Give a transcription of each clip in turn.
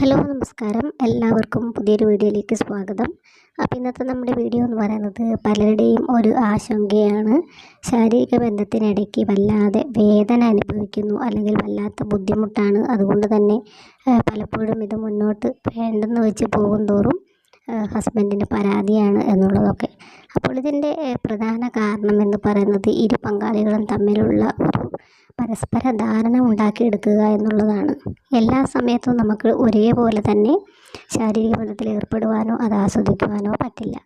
Hello നമസ്കാരം. എല്ലാവർക്കും പുതിയൊരു വീഡിയോയിലേക്ക് സ്വാഗതം. അപ്പോൾ ഇന്നത്തെ നമ്മുടെ വീഡിയോ എന്ന് പറയുന്നത് പലരുടെയും ഒരു ആശങ്കയാണ്. ശാരീരിക ബന്ധത്തിനിടയ്ക്ക് വല്ലാതെ വേദന അനുഭവിക്കുന്നു അല്ലെങ്കിൽ വല്ലാത്ത ബുദ്ധിമുട്ടാണ്. അതുകൊണ്ട് തന്നെ പലപ്പോഴും ഇത് മുന്നോട്ട് വേണ്ടെന്ന് വെച്ച് പോകും തോറും ഹസ്ബൻഡിന് പരാതിയാണ് എന്നുള്ളതൊക്കെ. അപ്പോൾ ഇതിന്റെ പ്രധാന കാരണം എന്ന് പറയുന്നത് ഇരു പങ്കാളികളും തമ്മിലുള്ള ഒരു പരസ്പര ധാരണ ഉണ്ടാക്കിയെടുക്കുക എന്നുള്ളതാണ്. എല്ലാ സമയത്തും നമുക്ക് ഒരേപോലെ തന്നെ ശാരീരിക ബന്ധത്തിൽ ഏർപ്പെടുവാനോ അത് ആസ്വദിക്കുവാനോ പറ്റില്ല.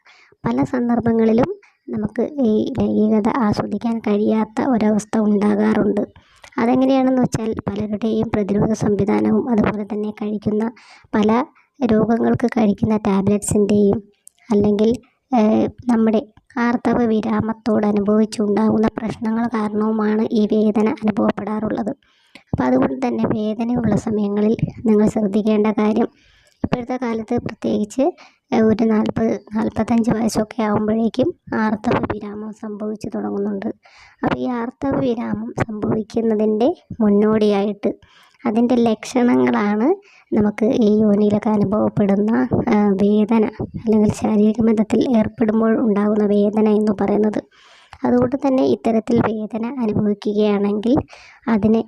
പല സന്ദർഭങ്ങളിലും നമുക്ക് ഈ ലൈംഗികത ആസ്വദിക്കാൻ കഴിയാത്ത ഒരവസ്ഥ ഉണ്ടാകാറുണ്ട്. അതെങ്ങനെയാണെന്ന് വെച്ചാൽ പലരുടെയും പ്രതിരോധ സംവിധാനവും അതുപോലെ തന്നെ കഴിക്കുന്ന പല രോഗങ്ങൾക്ക് കഴിക്കുന്ന ടാബ്ലറ്റ്സിന്റെയും അല്ലെങ്കിൽ നമ്മുടെ ആർത്തവ വിരാമത്തോടനുഭവിച്ചുണ്ടാകുന്ന പ്രശ്നങ്ങൾ കാരണവുമാണ് ഈ വേദന അനുഭവപ്പെടാറുള്ളത്. അപ്പോൾ അതുകൊണ്ട് തന്നെ വേദനയുള്ള സമയങ്ങളിൽ നിങ്ങൾ ശ്രദ്ധിക്കേണ്ട കാര്യം ഇപ്പോഴത്തെ കാലത്ത് പ്രത്യേകിച്ച് ഒരു നാൽപ്പത് നാൽപ്പത്തഞ്ച് വയസ്സൊക്കെ ആകുമ്പോഴേക്കും ആർത്തവ വിരാമം സംഭവിച്ചു തുടങ്ങുന്നുണ്ട്. അപ്പോൾ ഈ ആർത്തവ വിരാമം സംഭവിക്കുന്നതിന്റെ മുന്നോടിയായിട്ട് അതിന്റെ ലക്ഷണങ്ങളാണ് നമുക്ക് ഈ യോനിയിലൊക്കെ അനുഭവപ്പെടുന്ന വേദന അല്ലെങ്കിൽ ശാരീരിക ബന്ധത്തിൽ ഏർപ്പെടുമ്പോൾ ഉണ്ടാകുന്ന വേദന എന്ന് പറയുന്നത്. അതുകൊണ്ട് തന്നെ ഇത്തരത്തിൽ വേദന അനുഭവിക്കുകയാണെങ്കിൽ അതിന്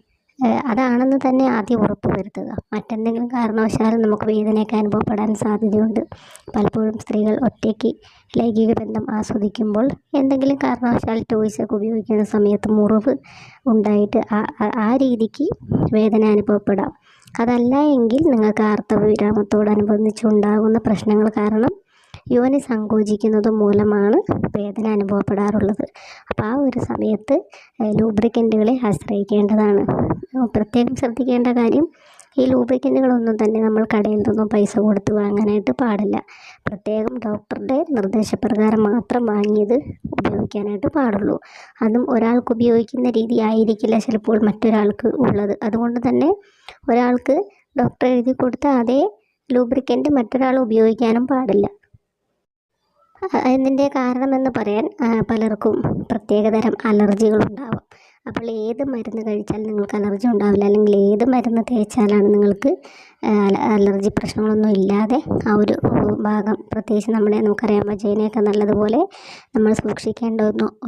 അതാണെന്ന് തന്നെ ആദ്യം ഉറപ്പ് വരുത്തുക. മറ്റെന്തെങ്കിലും കാരണവശാലും നമുക്ക് വേദനയൊക്കെ അനുഭവപ്പെടാൻ സാധ്യതയുണ്ട്. പലപ്പോഴും സ്ത്രീകൾ ഒറ്റയ്ക്ക് ലൈംഗിക ബന്ധം ആസ്വദിക്കുമ്പോൾ എന്തെങ്കിലും കാരണവശാൽ ടോയ്സൊക്കെ ഉപയോഗിക്കുന്ന സമയത്ത് മുറിവ് ഉണ്ടായിട്ട് ആ രീതിക്ക് വേദന അനുഭവപ്പെടാം. അതല്ല എങ്കിൽ നിങ്ങൾക്ക് ആർത്തവ വിരാമത്തോടനുബന്ധിച്ചുണ്ടാകുന്ന പ്രശ്നങ്ങൾ കാരണം യോനി സങ്കോചിക്കുന്നത് മൂലമാണ് വേദന അനുഭവപ്പെടാറുള്ളത്. അപ്പോൾ ആ ഒരു സമയത്ത് ലൂബ്രിക്കന്റുകളെ ആശ്രയിക്കേണ്ടതാണ്. പ്രത്യേകം ശ്രദ്ധിക്കേണ്ട കാര്യം ഈ ലൂബ്രിക്കന്റുകളൊന്നും തന്നെ നമ്മൾ കടയിൽ നിന്നും പൈസ കൊടുത്ത് വാങ്ങാനായിട്ട് പാടില്ല. പ്രത്യേകം ഡോക്ടറുടെ നിർദ്ദേശപ്രകാരം മാത്രം വാങ്ങിയത് ഉപയോഗിക്കാനായിട്ട് പാടുള്ളൂ. അതും ഒരാൾക്ക് ഉപയോഗിക്കുന്ന രീതി ആയിരിക്കില്ല ചിലപ്പോൾ മറ്റൊരാൾക്ക് ഉള്ളത്. അതുകൊണ്ട് തന്നെ ഒരാൾക്ക് ഡോക്ടർ എഴുതി കൊടുത്ത അതേ ലൂബ്രിക്കന്റ് മറ്റൊരാൾ ഉപയോഗിക്കാനും പാടില്ല. അതിന്റെ കാരണമെന്ന് പറയാൻ പലർക്കും പ്രത്യേകതരം അലർജികളുണ്ടാവും. അപ്പോൾ ഏത് മരുന്ന് കഴിച്ചാൽ നിങ്ങൾക്ക് അലർജി ഉണ്ടാവില്ല. അല്ലെങ്കിൽ ഏത് മരുന്ന് തേച്ചാലാണ് നിങ്ങൾക്ക് അലർജി പ്രശ്നങ്ങളൊന്നും ഇല്ലാതെ ആ ഒരു ഭാഗം പ്രത്യേകിച്ച് നമ്മുടെ നമുക്കറിയാം വജേനയൊക്കെ നല്ലതുപോലെ നമ്മൾ സൂക്ഷിക്കേണ്ട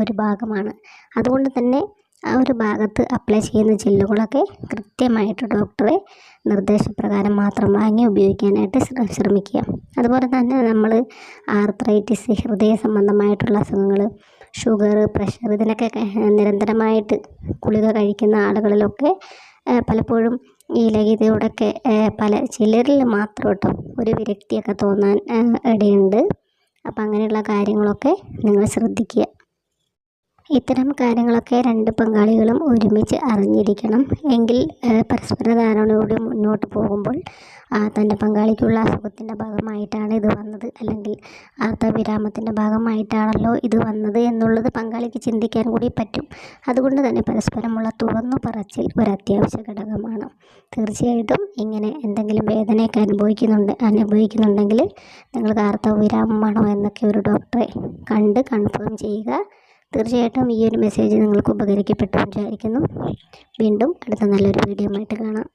ഒരു ഭാഗമാണ്. അതുകൊണ്ട് തന്നെ ആ ഒരു ഭാഗത്ത് അപ്ലൈ ചെയ്യുന്ന ജെല്ലുകളൊക്കെ കൃത്യമായിട്ട് ഡോക്ടറെ നിർദ്ദേശപ്രകാരം മാത്രം വാങ്ങി ഉപയോഗിക്കാനായിട്ട് ശ്ര- ശ്രമിക്കുക. അതുപോലെ തന്നെ നമ്മൾ ആർത്രൈറ്റിസ് ഹൃദയ സംബന്ധമായിട്ടുള്ള അസുഖങ്ങൾ ഷുഗർ പ്രഷർ ഇതിനൊക്കെ നിരന്തരമായിട്ട് ഗുളിക കഴിക്കുന്ന ആളുകളിലൊക്കെ പലപ്പോഴും ഈ ലഹിതയോടൊക്കെ പല ചിലരിൽ മാത്രം കേട്ടോ ഒരു വിരക്തിയൊക്കെ തോന്നാൻ ഇടയുണ്ട്. അപ്പം അങ്ങനെയുള്ള കാര്യങ്ങളൊക്കെ നിങ്ങൾ ശ്രദ്ധിക്കുക. ഇത്തരം കാര്യങ്ങളൊക്കെ രണ്ട് പങ്കാളികളും ഒരുമിച്ച് അറിഞ്ഞിരിക്കണം. എങ്കിൽ പരസ്പര ധാരണയോടെ മുന്നോട്ട് പോകുമ്പോൾ തന്റെ പങ്കാളിക്കുള്ള അസുഖത്തിന്റെ ഭാഗമായിട്ടാണ് ഇത് വന്നത്. അല്ലെങ്കിൽ ആർത്തവിരാമത്തിന്റെ ഭാഗമായിട്ടാണല്ലോ ഇത് വന്നത് എന്നുള്ളത് പങ്കാളിക്ക് ചിന്തിക്കാൻ കൂടി പറ്റും. അതുകൊണ്ട് തന്നെ പരസ്പരമുള്ള തുറന്നു പറച്ചിൽ ഒരു അത്യാവശ്യ ഘടകമാണ്. തീർച്ചയായിട്ടും ഇങ്ങനെ എന്തെങ്കിലും വേദനയൊക്കെ അനുഭവിക്കുന്നുണ്ട് അനുഭവിക്കുന്നുണ്ടെങ്കിൽ നിങ്ങൾക്ക് ആർത്തവവിരാമമാണോ എന്നൊക്കെ ഒരു ഡോക്ടറെ കണ്ട് കൺഫേം ചെയ്യുക. തീർച്ചയായിട്ടും ഈ ഒരു മെസ്സേജ് നിങ്ങൾക്ക് ഉപകരിക്കപ്പെട്ടു വിചാരിക്കുന്നു. വീണ്ടും അടുത്ത നല്ലൊരു വീഡിയോ ആയിട്ട് കാണാം.